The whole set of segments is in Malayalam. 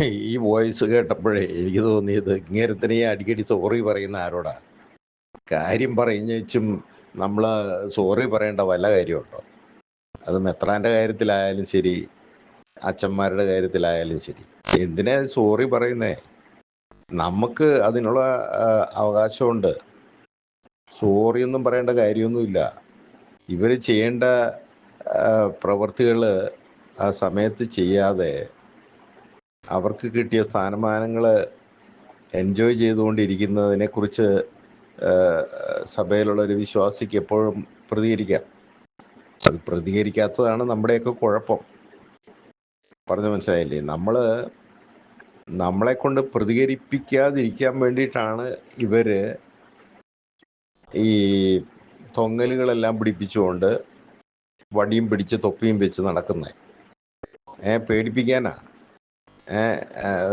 ഈ വോയിസ് കേട്ടപ്പോഴേ എനിക്ക് തോന്നിയത് ഇങ്ങേരത്തിനെ അടിക്കടി സോറി പറയുന്ന ആരോടാ? കാര്യം പറയുന്നേച്ചും നമ്മൾ സോറി പറയേണ്ട വല്ല കാര്യമുണ്ടോ? അത് മെത്രാന്റെ കാര്യത്തിലായാലും ശരി അച്ഛന്മാരുടെ കാര്യത്തിലായാലും ശരി. എന്തിനാ സോറി പറയുന്നേ? നമുക്ക് അതിനുള്ള അവകാശമുണ്ട്. സോറി ഒന്നും പറയേണ്ട കാര്യമൊന്നുമില്ല. ഇവർ ചെയ്യേണ്ട പ്രവൃത്തികൾ ആ സമയത്ത് ചെയ്യാതെ അവർക്ക് കിട്ടിയ സ്ഥാനമാനങ്ങൾ എൻജോയ് ചെയ്തുകൊണ്ടിരിക്കുന്നതിനെക്കുറിച്ച് സഭയിലുള്ള ഒരു വിശ്വാസിക്ക് എപ്പോഴും പ്രതികരിക്കാം. അത് പ്രതികരിക്കാത്തതാണ് നമ്മുടെയൊക്കെ കുഴപ്പം. പറഞ്ഞു മനസ്സിലായില്ലേ? നമ്മൾ നമ്മളെ കൊണ്ട് പ്രതികരിപ്പിക്കാതിരിക്കാൻ വേണ്ടിയിട്ടാണ് ഇവർ ഈ തൊങ്ങലുകളെല്ലാം പിടിപ്പിച്ചുകൊണ്ട് വടിയും പിടിച്ച് തൊപ്പിയും വെച്ച് നടക്കുന്നത് ഏ പേടിപ്പിക്കാനാ? ഏ ആ,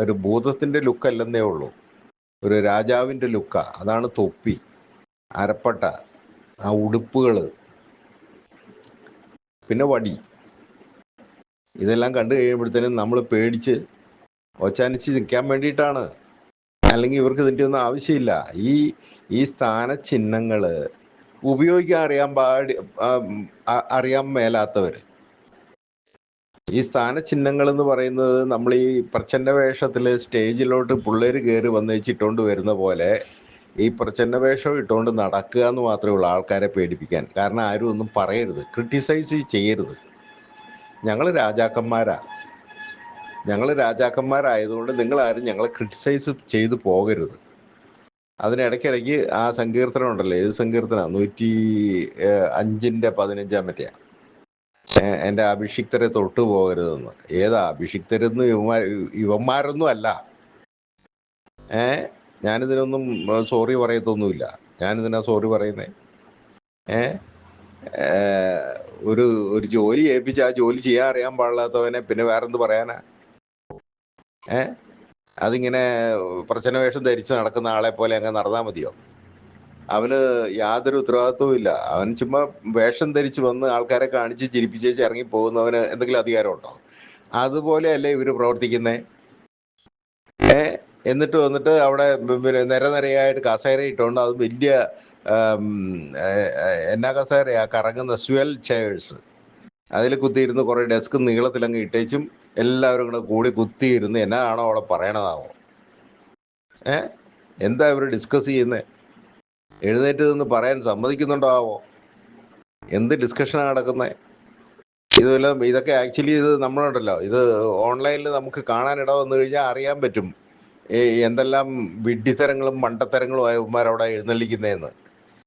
ഒരു ഭൂതത്തിന്റെ ലുക്ക് അല്ലെന്നേ ഉള്ളൂ. ഒരു രാജാവിന്റെ ലുക്ക. അതാണ് തൊപ്പി. അരപ്പട്ട. ആ ഉടുപ്പുകൾ പിന്നെ വടി. ഇതെല്ലാം കണ്ടു കഴിയുമ്പോഴത്തേനും നമ്മൾ പേടിച്ച് ഒച്ചാനിച്ച് നിൽക്കാൻ വേണ്ടിയിട്ടാണ്. അല്ലെങ്കിൽ ഇവർക്ക് ഇതിന്റെ ഒന്നും ആവശ്യമില്ല. ഈ ഈ സ്ഥാന ചിഹ്നങ്ങൾ ഉപയോഗിക്കാൻ അറിയാൻ പാടി അറിയാൻ മേലാത്തവർ ഈ സ്ഥാനചിഹ്നങ്ങൾ എന്ന് പറയുന്നത് നമ്മൾ ഈ പ്രച്ഛന്ന വേഷത്തിൽ സ്റ്റേജിലോട്ട് പിള്ളേർ കയറി വന്നേച്ചിട്ടുകൊണ്ട് വരുന്ന പോലെ ഈ പ്രച്ഛന്ന വേഷം ഇട്ടുകൊണ്ട് നടക്കുക എന്ന് മാത്രമേ ഉള്ളൂ ആൾക്കാരെ പേടിപ്പിക്കാൻ. കാരണം ആരും ഒന്നും പറയരുത് ക്രിട്ടിസൈസ് ചെയ്യരുത്. ഞങ്ങൾ രാജാക്കന്മാരാ. ഞങ്ങൾ രാജാക്കന്മാരായതുകൊണ്ട് നിങ്ങൾ ആരും ഞങ്ങളെ ക്രിട്ടിസൈസ് ചെയ്തു പോകരുത്. അതിനിടയ്ക്കിടയ്ക്ക് ആ സങ്കീർത്തനം ഉണ്ടല്ലോ ഏത് സങ്കീർത്തന? നൂറ്റി അഞ്ചിന്റെ പതിനഞ്ചാം മറ്റേ എന്റെ അഭിഷിക്തരെ തൊട്ടു പോകരുതെന്ന്. ഏതാ? അഭിഷിക്തരെന്ന് ഇവന്മാർ ഇവന്മാരൊന്നും അല്ല. ഏ? ഞാനിതിനൊന്നും സോറി പറയത്തൊന്നുമില്ല. ഞാനിതിനാ സോറി പറയുന്നേ. ഏ? ഒരു ഒരു ജോലി ഏൽപ്പിച്ച് ആ ജോലി ചെയ്യാൻ അറിയാൻ പാടില്ലാത്തവനെ പിന്നെ വേറെന്ത് പറയാനാ? ഏ? അതിങ്ങനെ പ്രശ്ന വേഷം ധരിച്ച് നടക്കുന്ന ആളെ പോലെ അങ്ങ് നടന്നാൽ മതിയോ? അവന് യാതൊരു ഉത്തരവാദിത്വവും ഇല്ല. അവൻ ചുമ്മാ വേഷം ധരിച്ച് വന്ന് ആൾക്കാരെ കാണിച്ച് ചിരിപ്പിച്ചേച്ച് ഇറങ്ങി പോകുന്നവന് എന്തെങ്കിലും അധികാരമുണ്ടോ അതുപോലെയല്ലേ ഇവർ പ്രവർത്തിക്കുന്നത് ഏ? എന്നിട്ട് വന്നിട്ട് അവിടെ പിന്നെ നിരനിരയായിട്ട് കസേര ഇട്ടുകൊണ്ട് അത് വലിയ എന്നാ കസേരയാ? കറങ്ങുന്ന സ്വെൽ ചെയേഴ്സ്. അതിൽ കുത്തിയിരുന്ന് കുറേ ഡെസ്ക് നീളത്തിലങ്ങ് ഇട്ടേച്ചും എല്ലാവരും കൂടെ കൂടി കുത്തിയിരുന്ന് എന്നാണോ അവിടെ പറയണതാവോ? ഏ? എന്താ ഇവർ ഡിസ്കസ് ചെയ്യുന്നത് എഴുന്നേറ്റ് നിന്ന് പറയാൻ സമ്മതിക്കുന്നുണ്ടാവോ? എന്ത് ഡിസ്കഷനാണ് നടക്കുന്നത് ഇതെല്ലാം ഇതൊക്കെ ആക്ച്വലി ഇത് നമ്മളുണ്ടല്ലോ. ഇത് ഓൺലൈനിൽ നമുക്ക് കാണാൻ ഇട വന്നു കഴിഞ്ഞാൽ അറിയാൻ പറ്റും. എന്തെല്ലാം വിഡ്ഢിത്തരങ്ങളും മണ്ടത്തരങ്ങളും ആയവന്മാരവിടെ എഴുന്നള്ളിക്കുന്നതെന്ന്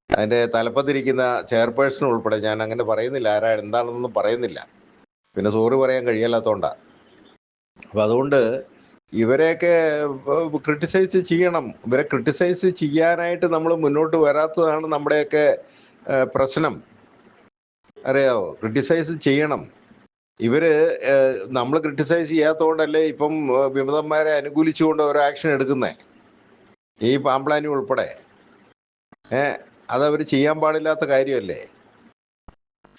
അതിന്റെ തലപ്പത്തിരിക്കുന്ന ചെയർപേഴ്സൺ ഉൾപ്പെടെ ഞാൻ അങ്ങനെ പറയുന്നില്ല. ആരാ എന്താണെന്നൊന്നും പറയുന്നില്ല. പിന്നെ സോറി പറയാൻ കഴിയാത്തതുകൊണ്ടാണ് അപ്പൊ അതുകൊണ്ട് ഇവരെയൊക്കെ ക്രിട്ടിസൈസ് ചെയ്യണം. ഇവരെ ക്രിട്ടിസൈസ് ചെയ്യാനായിട്ട് നമ്മൾ മുന്നോട്ട് വരാത്തതാണ് നമ്മുടെയൊക്കെ പ്രശ്നം. അറിയാവോ? ക്രിട്ടിസൈസ് ചെയ്യണം. ഇവർ നമ്മൾ ക്രിട്ടിസൈസ് ചെയ്യാത്തതുകൊണ്ടല്ലേ ഇപ്പം വിമതന്മാരെ അനുകൂലിച്ചുകൊണ്ട് ഓരോ ആക്ഷൻ എടുക്കുന്നേ? ഈ പാമ്പ്ലാനി ഉൾപ്പെടെ. ഏ അതവർ ചെയ്യാൻ പാടില്ലാത്ത കാര്യമല്ലേ?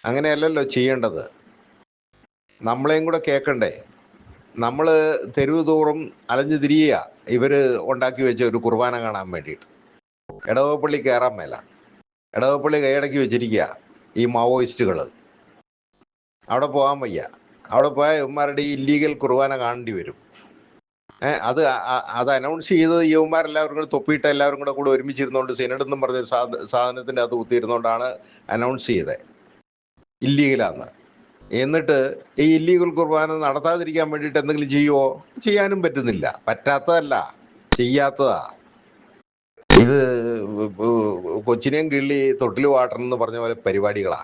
അങ്ങനെയല്ലല്ലോ ചെയ്യേണ്ടത്. നമ്മളെയും കൂടെ കേൾക്കണ്ടേ നമ്മൾ തെരുവ് തോറും അലഞ്ഞു തിരിയുക. ഇവർ ഉണ്ടാക്കി വെച്ച ഒരു കുർബാന കാണാൻ വേണ്ടിയിട്ട്. ഇടവപ്പള്ളി കയറാൻ മേല. ഇടവപ്പള്ളി കൈയടക്കി വെച്ചിരിക്കുക ഈ മാവോയിസ്റ്റുകൾ അവിടെ പോകാൻ വയ്യ. അവിടെ പോയാൽ ഇവന്മാരുടെ ഈ ഇല്ലീഗൽ കുർബാന കാണേണ്ടി വരും. അത് അത് അനൗൺസ് ചെയ്തത് യുവന്മാരെല്ലാവരും കൂടെ തൊപ്പിയിട്ട് എല്ലാവരും കൂടെ കൂടെ ഒരുമിച്ചിരുന്നോണ്ട് സിനഡ് എന്നും പറഞ്ഞൊരു സാധ സാധനത്തിന്റെ അകത്ത് കുത്തിയിരുന്നോണ്ടാണ് അനൗൺസ് ചെയ്തത് ഇല്ലീഗലാന്ന് എന്നിട്ട് ഈ ഇല്ലീഗൽ കുർബാന നടത്താതിരിക്കാൻ വേണ്ടിയിട്ട് എന്തെങ്കിലും ചെയ്യുവോ? ചെയ്യാനും പറ്റുന്നില്ല. പറ്റാത്തതല്ല. ചെയ്യാത്തതാ. ഇത് കൊച്ചിനെയും കിള്ളി തൊട്ടിൽ വാട്ടണം എന്ന് പറഞ്ഞ പോലെ പരിപാടികളാ.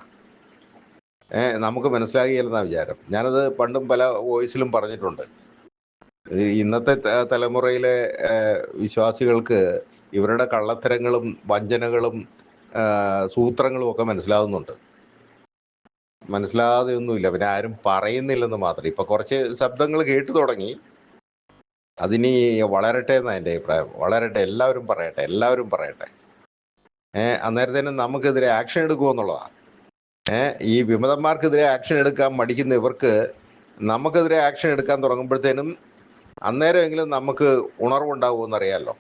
ഏഹ് നമുക്ക് മനസ്സിലാകില്ലെന്നാ വിചാരം. ഞാനത് പണ്ടും പല വോയിസിലും പറഞ്ഞിട്ടുണ്ട്. ഇന്നത്തെ തലമുറയിലെ വിശ്വാസികൾക്ക് ഇവരുടെ കള്ളത്തരങ്ങളും വഞ്ചനകളും സൂത്രങ്ങളും ഒക്കെ മനസ്സിലാവുന്നുണ്ട്. മനസ്സിലാതെ ഒന്നുമില്ല. പിന്നെ ആരും പറയുന്നില്ലെന്ന് മാത്രം. ഇപ്പൊ കുറച്ച് ശബ്ദങ്ങൾ കേട്ടു തുടങ്ങി. അതിനി വളരട്ടെ എന്നാ എന്റെ അഭിപ്രായം. വളരട്ടെ. എല്ലാവരും പറയട്ടെ. എല്ലാവരും പറയട്ടെ. ഏഹ് അന്നേരത്തേനും നമുക്കെതിരെ ആക്ഷൻ എടുക്കുമെന്നുള്ളതാ ഏഹ് ഈ വിമതന്മാർക്കെതിരെ ആക്ഷൻ എടുക്കാൻ മടിക്കുന്ന ഇവർക്ക് നമുക്കെതിരെ ആക്ഷൻ എടുക്കാൻ തുടങ്ങുമ്പോഴത്തേനും അന്നേരമെങ്കിലും നമുക്ക് ഉണർവുണ്ടാവുമെന്ന് അറിയാമല്ലോ